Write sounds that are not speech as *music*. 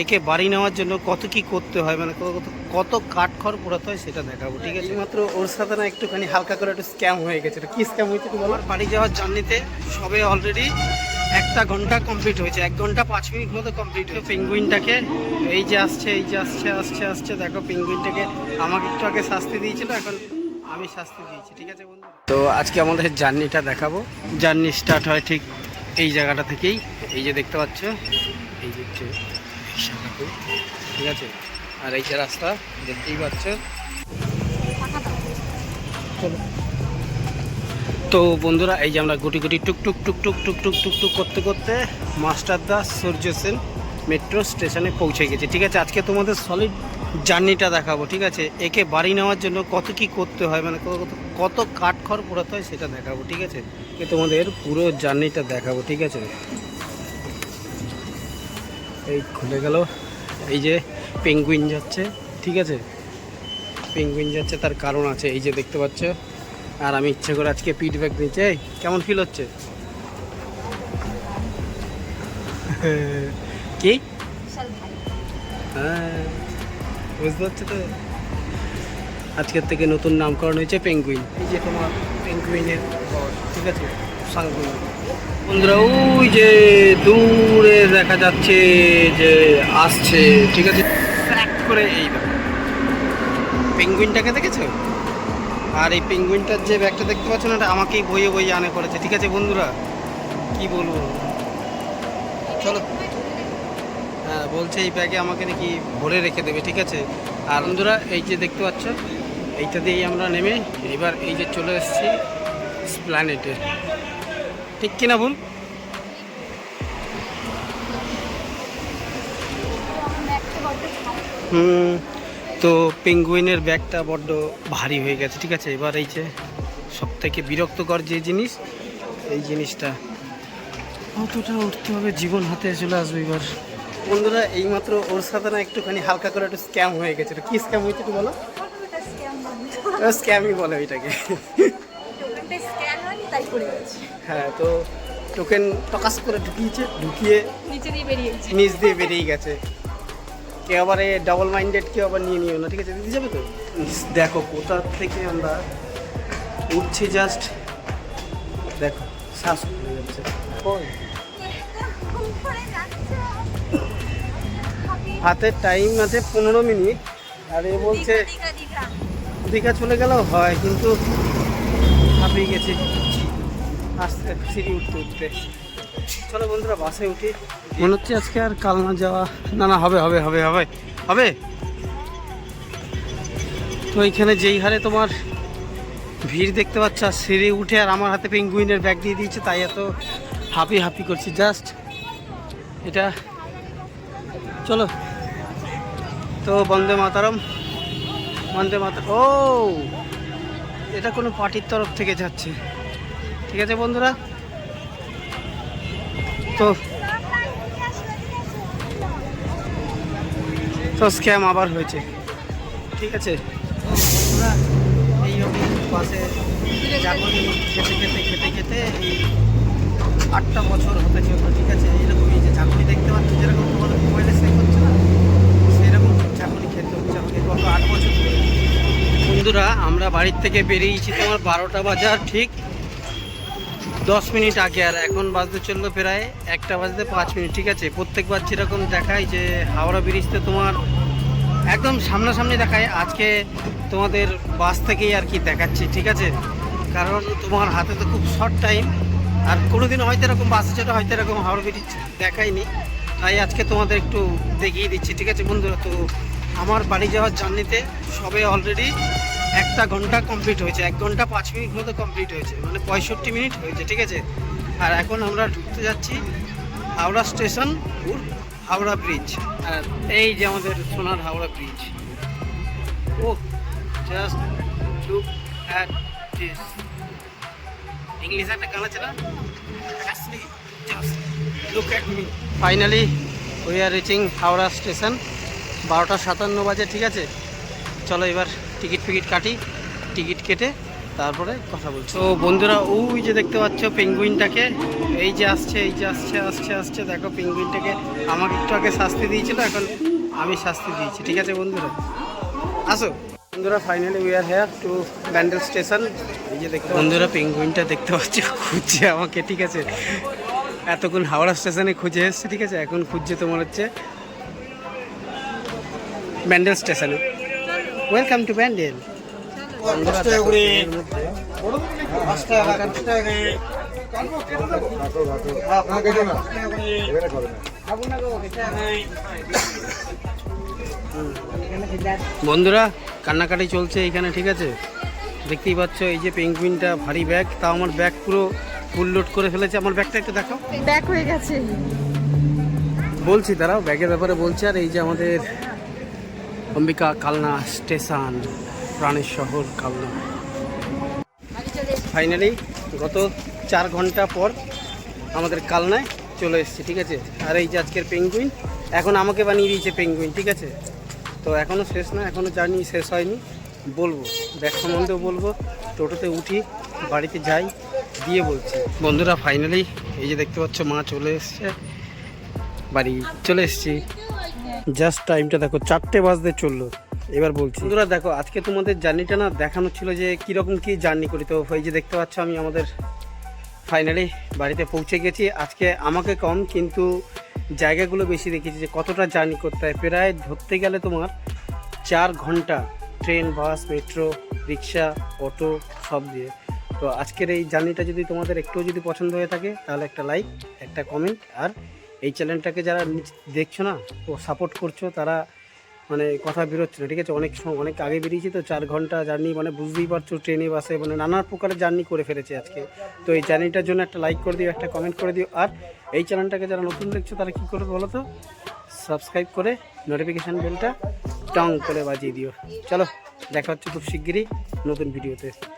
একে বাড়ি নেওয়ার জন্য কত কি করতে হয় মানে কত কত কাঠ খড় পোড়াতে হয় সেটা দেখাবো ঠিক আছে? মাত্র ওর সাথে না একটুখানি হালকা করে একটু স্ক্যাম হয়ে গেছে। কি স্ক্যাম হয়েছে একটু বলো? বাড়ি যাওয়ার জার্নিতে সবে অলরেডি একটা ঘণ্টা কমপ্লিট হয়েছে এক ঘণ্টা পাঁচ মিনিট মতো কমপ্লিট হয়েছে। পেঙ্গুইনটাকে এই যে আসছে এই যে আসছে আসছে আসছে দেখো পেঙ্গুইনটাকে আমাকে একটু আগে শাস্তি দিয়েছিল এখন আমি শাস্তি দিয়েছি ঠিক আছে বন্ধু তো আজকে আমাদের জার্নিটা দেখাবো। জার্নি স্টার্ট হয় ঠিক এই জায়গাটা থেকেই এই যে দেখতে পাচ্ছ এই যে ঠিক আছে? আর এই যে রাস্তা, দেখতেই পাচ্ছেন। তো বন্ধুরা, এই যে আমরা গুটি গুটি টুকটুক টুকটুক টুকটুক টুকটুক করতে করতে মাস্টার দাস সূর্য সেন মেট্রো স্টেশনে পৌঁছে গেছে। ঠিক আছে? আজকে তোমাদের সলিড জার্নিটা দেখাবো, ঠিক আছে? একে বাড়ি নেওয়ার জন্য কত কি করতে হয় মানে কত কত কাঠখড় পোড়াতে হয় সেটা দেখাবো, ঠিক আছে? তোমাদের পুরো জার্নিটা দেখাবো, ঠিক আছে? এই খুলে গেল। এই যে পেঙ্গুইন যাচ্ছে ঠিক আছে? পেঙ্গুইন যাচ্ছে তার কারণ আছে এই যে দেখতে পাচ্ছ। আর আমি ইচ্ছে করে আজকে ফিডব্যাক দিচ্ছি এই কেমন ফিল হচ্ছে? *laughs* কি? হ্যাঁ বুঝতে পারছ তো? আজকের থেকে নতুন নামকরণ হয়েছে পেঙ্গুইন এই যে তোমার পেঙ্গুইনের ঠিক আছে? সাংগুইন বন্ধুরা, ওই যে দূরে দেখা যাচ্ছে যে আসছে, ঠিক আছে? করে এই পেঙ্গুইনটাকে দেখেছ? আর এই পেঙ্গুইনটার যে ব্যাগটা দেখতে পাচ্ছ না, এটা আমাকেই বইয়ে বইয়ে আনে করেছে, ঠিক আছে বন্ধুরা? কি বলব? চলো। হ্যাঁ বলছে এই ব্যাগে আমাকে নাকি ভরে রেখে দেবে, ঠিক আছে? আর বন্ধুরা, এই যে দেখতে পাচ্ছ, এইটা দিয়েই আমরা নেমে এবার এই যে চলে এসেছি স্প্ল্যানেটে ঠিক কিনা ভুল? হুম তো পেঙ্গুইনের ব্যাগটা বড্ড ভারী হয়ে গেছে ঠিক আছে? এবার এই যে সব থেকে বিরক্তকর যে জিনিস এই জিনিসটা। অতটা উঠতে হবে জীবন হাতে চলে আসবে এবার। বন্ধুরা এইমাত্র ওর সাথে না একটুখানি হালকা করে একটু স্ক্যাম হয়ে গেছে। এটা কি স্ক্যাম হয়েছে একটু বলো? স্ক্যামই বলে ওইটাকে। হ্যাঁ তো টোকেন টকাস করে ঢুকিয়েছে ঢুকিয়ে নিচে দিয়ে বেরিয়েছি নিচ দিয়ে বেরিয়ে গেছে। কেউ আবার এই ডাবল মাইন্ডেড কেউ আবার নিয়ে নিও না ঠিক আছে? দিতে যাবে তো? দেখো কোথা থেকে আমরা উঠছি জাস্ট দেখো শ্বাস উঠে যাচ্ছে। ওই, হাতে টাইম আছে পনেরো মিনিট আর এ বলছে দীঘা চলে গেলেও হয় কিন্তু হাঁপিয়ে গেছি। আস্তে সিঁড়ি উঠতে উঠতে। চলো বন্ধুরা, বাসে উঠি। মনে হচ্ছে আজকে আর কাল না যাওয়া না না, হবে হবে হবে হবে হবে। তো এইখানে যেই হারে তোমার ভিড় দেখতে পাচ্ছ, আর সিঁড়ি উঠে আর আমার হাতে পেঙ্গুইনের ব্যাগ দিয়ে দিয়েছে, তাই এত হাপি হাপি করছি। জাস্ট এটা চলো। তো বন্দে মাতারম। বন্দে মাতার ও! এটা কোনো পার্টির তরফ থেকে যাচ্ছে। ঠিক আছে বন্ধুরা? তো তো স্ক্যাম আবার হয়েছে। ঠিক আছে? বন্ধুরা এইভাবে বাসে জাগনি খেতে খেতে খেতে খেতে এই আটটা বছর হতে চলল, ঠিক আছে? এইরকম এই যে ঝাঁকুনি দেখতে পাচ্ছি যেরকম তোমাদের মোবাইলে সেভ হচ্ছে না, সেরকম ঝাঁকুনি খেতে হচ্ছে আমাকে গত আট বছর বন্ধুরা, আমরা বাড়ির থেকে বেরিয়েছি তোমার বারোটা বাজার, ঠিক? দশ মিনিট আগে, আর এখন বাজতে চলল প্রায় একটা বাজতে পাঁচ মিনিট, ঠিক আছে? প্রত্যেকবার যেরকম দেখায় যে হাওড়া ব্রিজতে তোমার একদম সামনাসামনি দেখায়, আজকে তোমাদের বাস থেকেই আর কি দেখাচ্ছি, ঠিক আছে? কারণ তোমার হাতে তো খুব শর্ট টাইম আর কোনোদিন হয়তো এরকম বাসে চলে হয়তো এরকম হাওড়া ব্রিজ দেখায়নি। তাই আজকে তোমাদের একটু দেখিয়ে দিচ্ছি, ঠিক আছে বন্ধুরা? তো আমার বাড়ি যাওয়ার জার্নিতে সবে অলরেডি একটা ঘণ্টা কমপ্লিট হয়েছে, এক ঘণ্টা পাঁচ মিনিট মতো কমপ্লিট হয়েছে মানে পঁয়ষট্টি মিনিট হয়েছে, ঠিক আছে? আর এখন আমরা ঢুকতে যাচ্ছি হাওড়া স্টেশন হাওড়া ব্রিজ আর এই যে আমাদের সোনার হাওড়া ব্রিজ ও জাস্ট লুক অ্যাট দিস ইংলিশে একটা look at me finally we are reaching Howrah station, বারোটা সাতান্ন বাজে, ঠিক আছে? চলো এবার টিকিট ফিকিট কাটি টিকিট কেটে তারপরে কথা বলছি। তো বন্ধুরা ওই যে দেখতে পাচ্ছ পেঙ্গুইনটাকে এই যে আসছে এই যে আসছে আসছে আসছে দেখো পেঙ্গুইনটাকে আমাকে একটু আগে শাস্তি দিয়েছিল এখন আমি শাস্তি দিয়েছি ঠিক আছে বন্ধুরা? আসো। বন্ধুরা finally we are here to Bandel station এই যে দেখতে বন্ধুরা পেঙ্গুইনটা দেখতে পাচ্ছ খুঁজছে আমাকে ঠিক আছে? এতক্ষণ হাওড়া স্টেশনে খুঁজে এসছে ঠিক আছে? এখন খুঁজছে তোমার হচ্ছে ব্যান্ডেল স্টেশনে ওয়েলকাম টু ব্যান্ডেল বন্ধুরা দেখো, কান্নাকাটি চলছে এখানে ঠিক আছে? দেখতেই পাচ্ছ এই যে পেঙ্গুইনটা ভারী ব্যাগ তাও আমার ব্যাগ পুরো ফুল লোড করে ফেলেছে। আমার ব্যাগটা একটু দেখাও। ব্যাগ হয়ে গেছে। বলছি দাঁড়াও ব্যাগের ব্যাপারে বলছি। আর এই যে আমাদের অম্বিকা, কালনা, স্টেশন প্রাণের শহর কালনা। ফাইনালি গত চার ঘণ্টা পর আমাদের কালনায় চলে এসেছি, ঠিক আছে? আর এই যে আজকের পেঙ্গুইন এখন আমাকে বানিয়ে দিয়েছে পেঙ্গুইন ঠিক আছে? তো এখনও শেষ না এখনও জার্নি শেষ হয়নি। বলব ব্যাগ সম্বন্ধেও বলব, টোটোতে উঠি, বাড়িতে যাই, দিয়ে বলছি। বন্ধুরা ফাইনালি এই যে দেখতে পাচ্ছ, মা চলে এসছে, বাড়ি চলে এসেছি। জাস্ট টাইমটা দেখো, চারটে বাজতে চলল। এবার বলছি, বন্ধুরা, দেখো, আজকে তোমাদের জার্নিটা না দেখানো ছিল যে কীরকম কী জার্নি করি। তো এই যে দেখতে পাচ্ছ, আমি আমাদের ফাইনালি বাড়িতে পৌঁছে গেছি। আজকে আমাকে কম, কিন্তু জায়গাগুলো বেশি দেখেছি যে কতটা জার্নি করতে হয়। প্রায় ধরতে গেলে তোমার চার ঘণ্টা train bus metro rickshaw auto সব দিয়ে। তো আজকের এই জার্নিটা যদি তোমাদের একটু যদি পছন্দ হয়ে থাকে, তাহলে একটা লাইক একটা কমেন্ট আর এই চ্যানেলটাকে যারা দেখছ না, ও সাপোর্ট করছ, তারা মানে কথা বেরোচ্ছে না, ঠিক আছে? অনেক সময় অনেক আগে বেরিয়েছি তো চার ঘণ্টা জার্নি মানে বুঝতেই পারছ ট্রেনে বাসে মানে নানা প্রকারের জার্নি করে ফেলেছে আজকে। তো এই জার্নিটার জন্য একটা লাইক করে দিও, একটা কমেন্ট করে দিও। আর এই চ্যানেলটাকে যারা নতুন দেখছ, তারা কী করবে বলো তো? সাবস্ক্রাইব করে নোটিফিকেশান বেলটা টং করে বাজিয়ে দিও। চলো, দেখা হচ্ছে খুব শিগগিরই নতুন ভিডিওতে